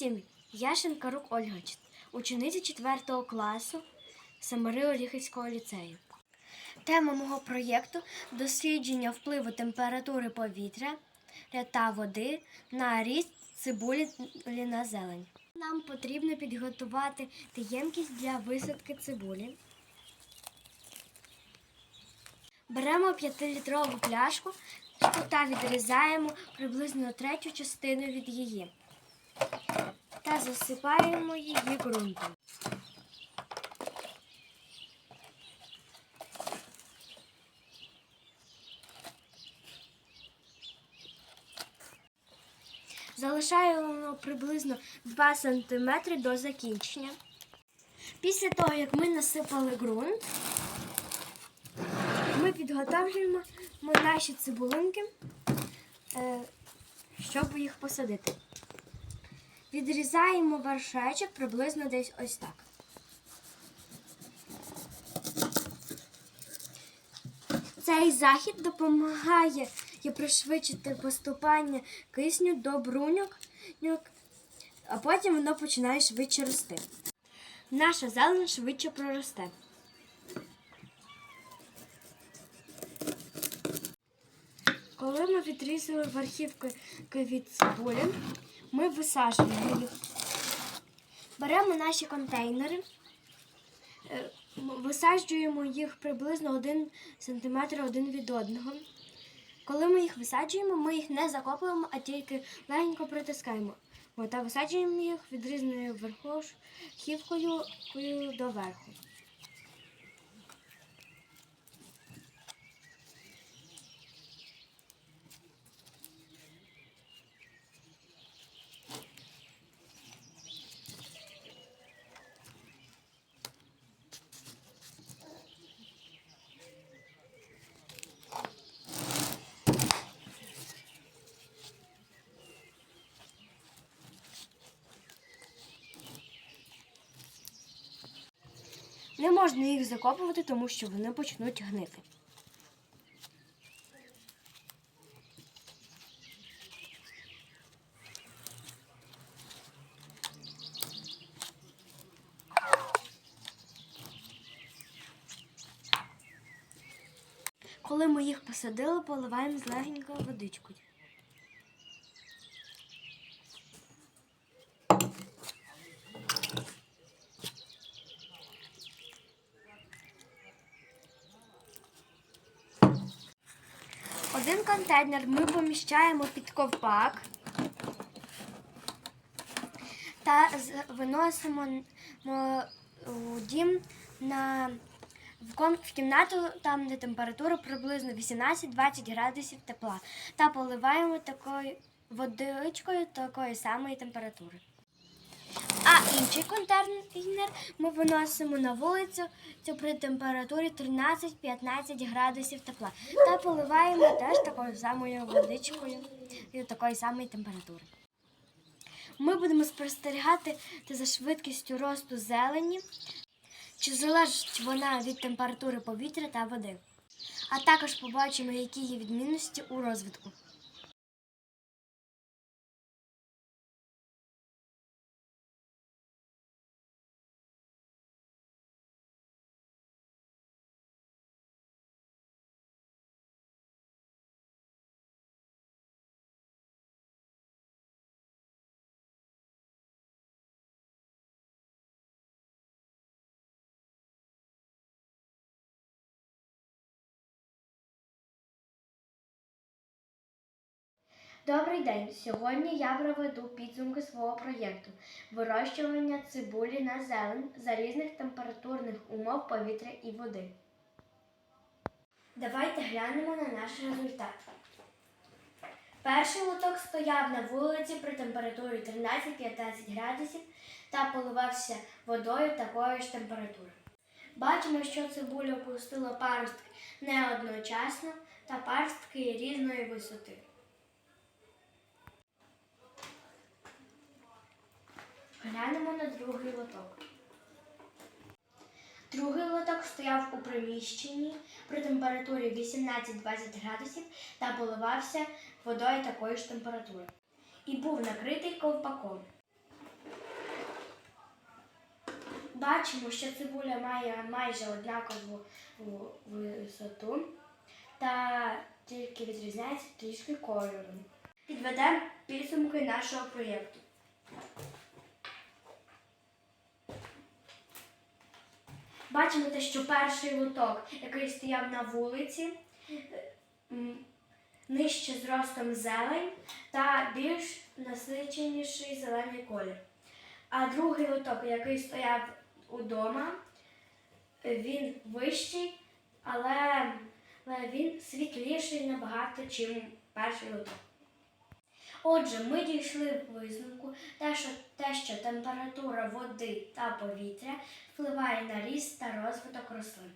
всім! Я Шинкарук Ольга, учениця 4 класу Самари Оріхівського ліцею. Тема мого проєкту дослідження впливу температури повітря та води на ріст цибулі на зелень. Нам потрібно підготувати ємкість для висадки цибулі. Беремо 5-літрову пляшку та відрізаємо приблизно третю частину від її та засипаємо її ґрунтом. Залишаємо приблизно 2 см до закінчення. Після того, як ми насипали ґрунт, ми підготовлюємо наші цибулинки, е, щоб їх посадити. Відрізаємо вершечок приблизно десь ось так. Цей захід допомагає пришвидшити поступання кисню до бруньок, а потім воно починає швидше рости. Наша зелень швидше проросте. Коли ми відрізали верхівки від цибулі, ми висаджуємо їх. Беремо наші контейнери, е, висаджуємо їх приблизно 1 см один від одного. Коли ми їх висаджуємо, ми їх не закопуємо, а тільки легенько притискаємо. Та висаджуємо їх відрізною верхівкою до верху. Не можна їх закопувати, тому що вони почнуть гнити. Коли ми їх посадили, поливаємо з легенькою водичкою. Один контейнер ми поміщаємо під ковпак та виносимо дім на в кімнату, там де температура приблизно 18-20 градусів тепла, та поливаємо такою водичкою такої самої температури. А інший контейнер ми виносимо на вулицю цю при температурі 13-15 градусів тепла та поливаємо теж такою самою водичкою і такої самої температури. Ми будемо спостерігати за швидкістю росту зелені, чи залежить вона від температури повітря та води. А також побачимо, які є відмінності у розвитку. Добрий день! Сьогодні я проведу підсумки свого проєкту вирощування цибулі на зелень за різних температурних умов повітря і води. Давайте глянемо на наш результат. Перший лоток стояв на вулиці при температурі 13-15 градусів та поливався водою такої ж температури. Бачимо, що цибуля пустила паростки не одночасно та паростки різної висоти. Глянемо на другий лоток. Другий лоток стояв у приміщенні при температурі 18-20 градусів та поливався водою такої ж температури. І був накритий ковпаком. Бачимо, що цибуля має майже однакову висоту та тільки відрізняється трішки кольором. Підведемо підсумки нашого проєкту. Бачимо те, що перший лоток, який стояв на вулиці, нижче зростом зелень та більш насиченіший зелений колір. А другий лоток, який стояв удома, він вищий, але, він світліший набагато, ніж перший лоток. Отже, ми дійшли висновку, те, що, те, що температура води та повітря впливає на ріст та розвиток рослин.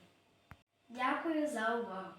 Дякую за увагу!